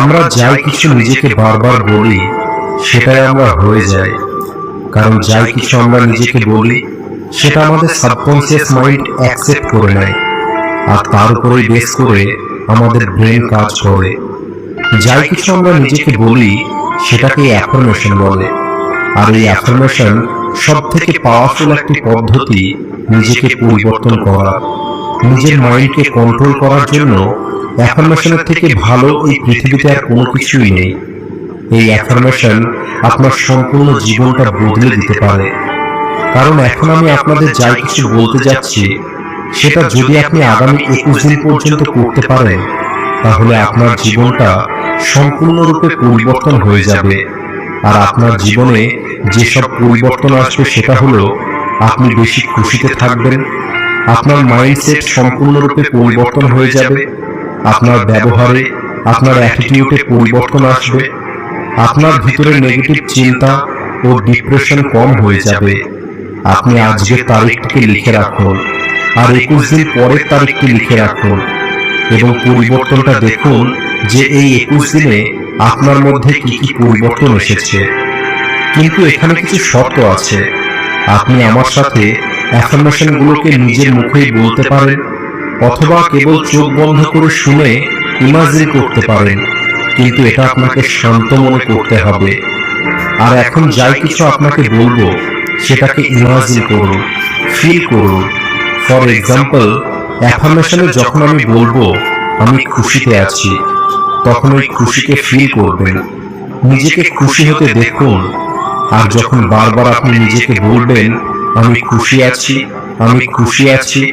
আমরা যাই কিছু নিজেকে বারবার বলি সেটাই আমরা হয়ে যাই। কারণ যাই কিছু আমরা নিজেকে বলি সেটা আমাদের সাবকনসিয়াস মাইন্ড অ্যাকসেপ্ট করে নেয়। আর তার উপরেই বেস করে আমাদের ব্রেন কাজ করে। যাই কিছু আমরা নিজেকে বলি সেটাকে অ্যাফার্মেশন বলে। আর এই অ্যাফার্মেশন সব থেকে পাওয়ারফুল একটি পদ্ধতি নিজেকে পরিবর্তন করা। নিজের মাইন্ডকে কন্ট্রোল করার জন্য অ্যাফার্মেশনের থেকে ভালো এই পৃথিবীতে আর কোনো কিছুই নেই। এই অ্যাফার্মেশন আপনার সম্পূর্ণ জীবনটা বদলে দিতে পারে। কারণ এখন আমি আপনাদের যাই কিছু বলতে যাচ্ছি সেটা যদি আপনি আগামী একুশ দিন পর্যন্ত করতে পারেন তাহলে আপনার জীবনটা সম্পূর্ণরূপে পরিবর্তন হয়ে যাবে। আর আপনার জীবনে যেসব পরিবর্তন আসবে সেটা হলো আপনি বেশি খুশিতে থাকবেন আপনার মাইন্ডসেট সম্পূর্ণরূপে পরিবর্তন হয়ে যাবে আপনার ব্যবহারে আপনার অ্যাটিটিউডে পরিবর্তন আসবে। আপনার ভিতরে নেগেটিভ চিন্তা ও ডিপ্রেশন কম হয়ে যাবে। আপনি আজকের তারিখটিকে লিখে রাখুন। আর একুশ দিন পরের তারিখটি লিখে রাখুন। এবং পরিবর্তনটা দেখুন যে এই একুশ দিনে আপনার মধ্যে কি কি পরিবর্তন এসেছে। কিন্তু এখানে কিছু শর্ত আছে। আপনি আমার সাথে অ্যাফার্মেশন গুলোকে নিজের মুখেই বলতে পারেন। অথবা কেবল চোখ বন্ধ করে শুনে ইমাজিন করতে পারেন। কিন্তু এটা আপনাকে শান্ত মনে করতে হবে। আর এখন যাই কিছু আপনাকে বলব সেটাকে ইমাজিন করুন ফিল করুন। ফর এক্সাম্পল অ্যাফার্মেশনে যখন আমি বলব আমি খুশিতে আছি তখন ওই খুশিকে ফিল করবেন। নিজেকে খুশি হতে দেখুন। আর যখন বারবার আপনি নিজেকে বলবেন আমি খুশি আছি আমি খুশি আছি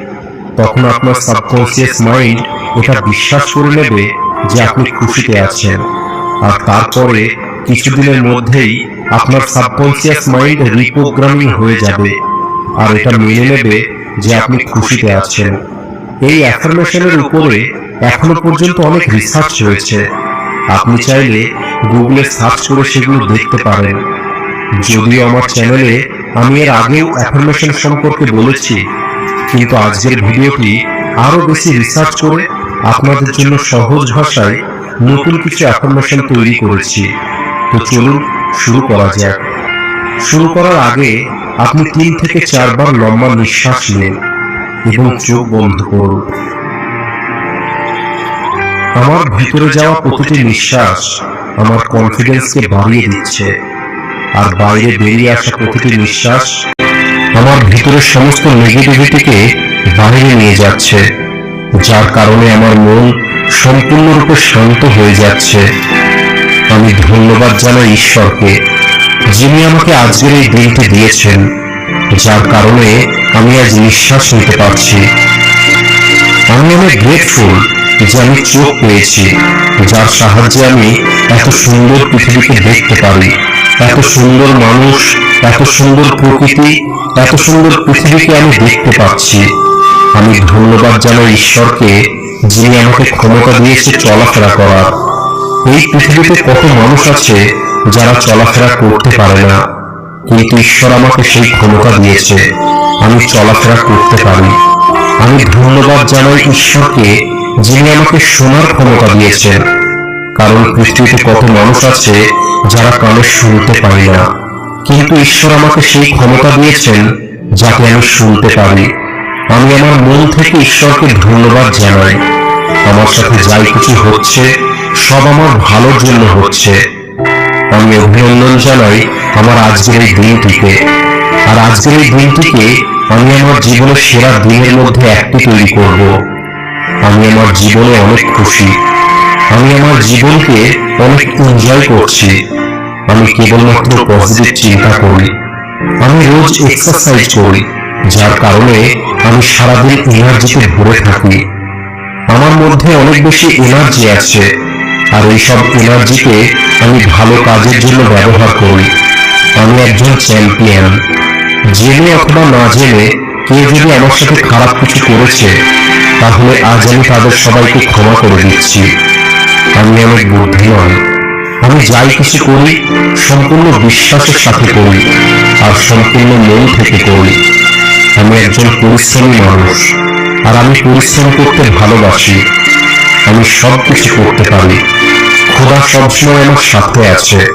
তখন আপনার সাবকনসিয়াস মাইন্ড এটা বিশ্বাস করে নেবে যে আপনি খুশিতে আছেন। আর তারপরে কিছুদিনের মধ্যেই আপনার সাবকনসিয়াস মাইন্ড রিপ্রোগ্রামিং হয়ে যাবে। আর এটা মেনে নেবে যে আপনি খুশিতে আছেন। এই অ্যাফার্মেশনের উপরে এখনও পর্যন্ত অনেক রিসার্চ রয়েছে আপনি চাইলে গুগলে সার্চ করে সেগুলো দেখতে পারেন। যদিও আমার চ্যানেলে আমি এর আগেও অ্যাফার্মেশন সম্পর্কে বলেছি কিন্তু আজকের ভিডিওটি আরও বেশি রিসার্চ করে আপনাদের জন্য সহজ ভাষায় নতুন কিছু অ্যাফার্মেশন তৈরি করেছি। তো চলুন শুরু করা যাক। শুরু করার আগে আপনি তিন থেকে চারবার লম্বা নিঃশ্বাস নিন এবং চোখ বন্ধ করুন। আমার ভিতরে যাওয়া প্রতিটি নিঃশ্বাস আমার কনফিডেন্সকে বাড়িয়ে দিচ্ছে। আর বাইরে বেরিয়ে আসা প্রতিটি নিঃশ্বাস আমার ভিতরের সমস্ত নেগেটিভিটিকে বাইরে নিয়ে যাচ্ছে, যার কারণে আমার মন সম্পূর্ণরূপে শান্ত হয়ে যাচ্ছে। আমি ধন্যবাদ জানাই ঈশ্বরকে, যিনি আমাকে আজকের এই দিনটি দিয়েছেন, যার কারণে আমি আজ নিঃশ্বাস নিতে পারছি। আমি অনেক গ্রেটফুল যে আমি চোখ পেয়েছি, যার সাহায্যে আমি এত সুন্দর পৃথিবীকে দেখতে পারি। এত সুন্দর মানুষ এত সুন্দর প্রকৃতি এত সুন্দর পৃথিবীকে আমি দেখতে পাচ্ছি। আমি ধন্যবাদ জানাই ঈশ্বরকে যিনি আমাকে ক্ষমতা দিয়েছে চলাফেরা করার। এই পৃথিবীতে কত মানুষ আছে যারা চলাফেরা করতে পারে না কিন্তু ঈশ্বর আমাকে সেই ক্ষমতা দিয়েছে। আমি চলাফেরা করতে পারি। আমি ধন্যবাদ জানাই ঈশ্বরকে যিনি আমাকে শোনার ক্ষমতা দিয়েছেন। কারণ পৃথিবীতে কত মানুষ আছে যারা কানে শুনতে পারি না। কিন্তু ঈশ্বর আমাকে সেই ক্ষমতা দিয়েছেন যাতে আমি শুনতে পারি। আমি আমার মন থেকে ঈশ্বরকে ধন্যবাদ জানাই। আমার সাথে যাই কিছু হচ্ছে, সব আমার ভালোর জন্য হচ্ছে। আমি অভিনন্দন জানাই আমার আজকের এই দিনটিকে। আর আজকের এই দিনটিকে আমি আমার জীবনের সেরা দিনের মধ্যে একটি তৈরি করব। আমি আমার জীবনে অনেক খুশি। আমি আমার জীবনকে অনেক এনজয় করছি। আমি কেবলমাত্র পজিটিভ চিন্তা করি। আমি রোজ এক্সারসাইজ করি, যার কারণে আমি সারাদিন এনার্জিতে ভরে থাকি। আমার মধ্যে অনেক বেশি এনার্জি আছে, আর এইসব এনার্জিকে আমি ভালো কাজের জন্য ব্যবহার করি। আমি একজন চ্যাম্পিয়ন জেনে অথবা না জেনে কেউ যদি আমার সাথে খারাপ কিছু করেছে, তাহলে আজ আমি তাদের সবাইকে ক্ষমা করে দিচ্ছি। আমি অনেক বুদ্ধিমান আমি যাই কিছু করি, সম্পূর্ণ বিশ্বাসের সাথে করি আর সম্পূর্ণ মন থেকে করি। আমি একজন পরিশ্রমী মানুষ আর আমি পরিশ্রম করতে ভালোবাসি। আমি সব কিছু করতে পারি। খোদা সবসময় আমার সাথে আছে।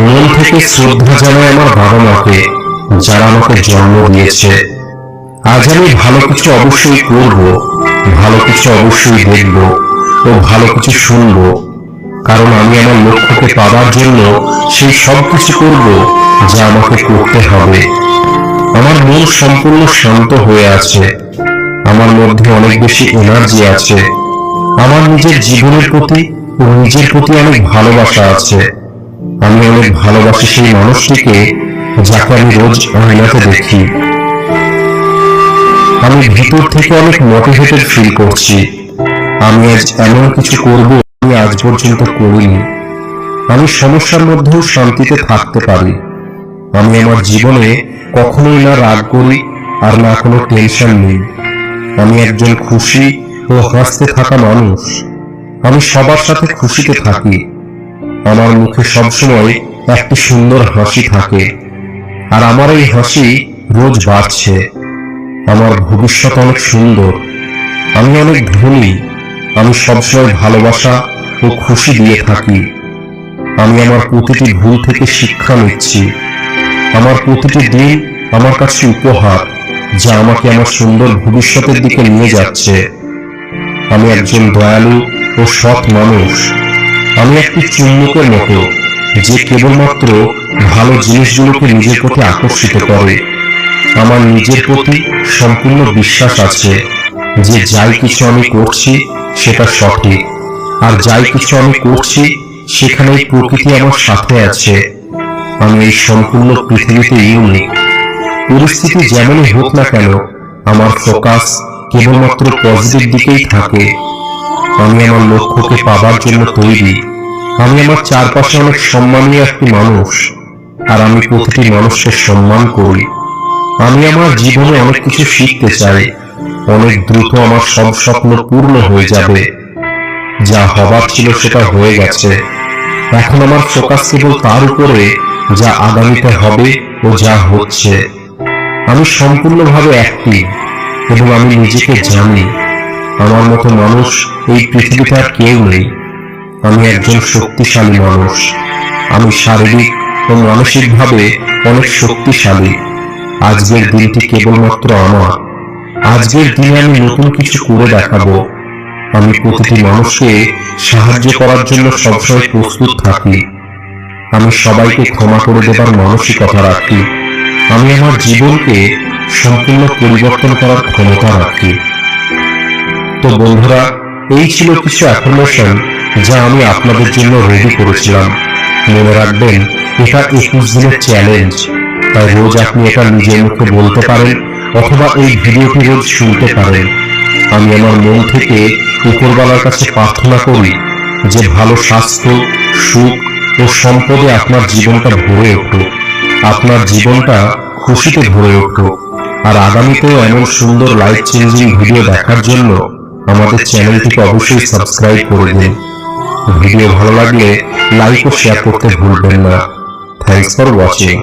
মন থেকে শ্রদ্ধা জানাই আমার বাবা মাকে, যারা আমাকে জন্ম দিয়েছে। আজ আমি ভালো কিছু অবশ্যই করব, ভালো কিছু অবশ্যই দেখব। ও ভালো কিছু শুনব। কারণ আমি আমার লক্ষ্যকে পাওয়ার জন্য সেই সব কিছু করব যা আমাকে করতে হবে। আমার মন সম্পূর্ণ শান্ত হয়ে আছে। আমার মধ্যে অনেক বেশি এনার্জি আছে। আমার নিজের জীবনের প্রতি ও নিজের প্রতি অনেক ভালোবাসা আছে। আমি অনেক ভালোবাসি সেই মানুষটিকে যাকে আমি রোজ আয়নাতে দেখি। আমি ভিতর থেকে অনেক মোটিভেটেড ফিল করছি। আমি আজ এমন কিছু করব আমি আজ পর্যন্ত করিনি। আমি সমস্যার মধ্যেও শান্তিতে থাকতে পারি। আমি আমার জীবনে কখনোই না রাগ করি আর না কোনো টেনশন নেই। আমি একজন খুশি ও হাসতে থাকা মানুষ। আমি সবার সাথে খুশিতে থাকি। আমার মুখে সবসময় একটি সুন্দর হাসি থাকে। আর আমার এই হাসি রোজ বাড়ছে। আমার ভবিষ্যৎ অনেক সুন্দর। আমি অনেক ধনী। আমি সবসময় ভালোবাসা ও খুশি দিয়ে থাকি। আমি আমার প্রতিটি ভুল থেকে শিক্ষা নিচ্ছি। আমার প্রতিটি দিন আমার কাছে উপহার, যা আমাকে আমার সুন্দর ভবিষ্যতের দিকে নিয়ে যাচ্ছে। আমি একজন দয়ালু ও সৎ মানুষ। আমি একটি চুম্বকের মতো, যে কেবলমাত্র ভালো জিনিসগুলোকে নিজের প্রতি আকর্ষিত করে। আমার নিজের প্রতি সম্পূর্ণ বিশ্বাস আছে। যে যাই কিছু আমি করছি সেটা সঠিক। আর যাই কিছু আমি করছি সেখানে প্রকৃতি আমার সাথে আছে। আমি এই সম্পূর্ণ পৃথিবীতে ইউনিক। পরিস্থিতি যেমনই হোক না কেন আমার ফোকাস কেবলমাত্র পজিটিভ দিকেই থাকে। আমি আমার লক্ষ্যকে পাবার জন্য তৈরি। আমি আমার চারপাশে অনেক সম্মানীয় একটি মানুষ। আর আমি প্রতিটি মানুষের সম্মান করি। আমি আমার জীবনে অনেক কিছু শিখতে চাই। অনেক দ্রুত আমার সব স্বপ্ন পূর্ণ হয়ে যাবে। যা হবার ছিল সেটা হয়ে গেছে। এখন আমার ফোকাস কেবল তার উপরে, যা আগামীতে হবে ও যা হচ্ছে। আমি সম্পূর্ণভাবে অ্যাক্টিভ এবং আমি নিজেকে জানি, আমার মতো মানুষ এই পৃথিবীতে আর কেউ নেই। আমি একজন শক্তিশালী মানুষ। আমি শারীরিক ও মানসিকভাবে অনেক শক্তিশালী। আজকের দিনটি কেবলমাত্র আমার। আজকের দিনে আমি নতুন কিছু করে দেখাবো। আমি প্রতিটি মানুষকে সাহায্য করার জন্য সবসময় প্রস্তুত থাকি। আমি সবাইকে ক্ষমা করে দেবার মানসিকতা রাখি। আমি আমার জীবনকে সম্পূর্ণ পরিবর্তন করার ক্ষমতা রাখি। তো বন্ধুরা এই ছিল কিছু অ্যাফার্মেশন যা আমি আপনাদের জন্য রেডি করেছিলাম। মনে রাখবেন এটা একুশ দিনের চ্যালেঞ্জ তাই রোজ আপনি এটা নিজের মুখে বলতে পারেন। অথবা এই ভিডিওটি রোজ শুনতে পারেন? আমি আমার মন থেকে উপরওয়ালার কাছে প্রার্থনা করি যে ভালো স্বাস্থ্য, সুখ ও সম্পদে আপনার জীবনটা ভরে উঠুক। আপনার জীবনটা খুশিতে ভরে উঠুক। আর আগামীতেও এমন সুন্দর লাইফ চেঞ্জিং ভিডিও দেখার জন্য আমাদের চ্যানেলটিকে অবশ্যই সাবস্ক্রাইব করে দিন। ভিডিও ভালো লাগলে লাইক ও শেয়ার করতে ভুলবেন না। Thanks for watching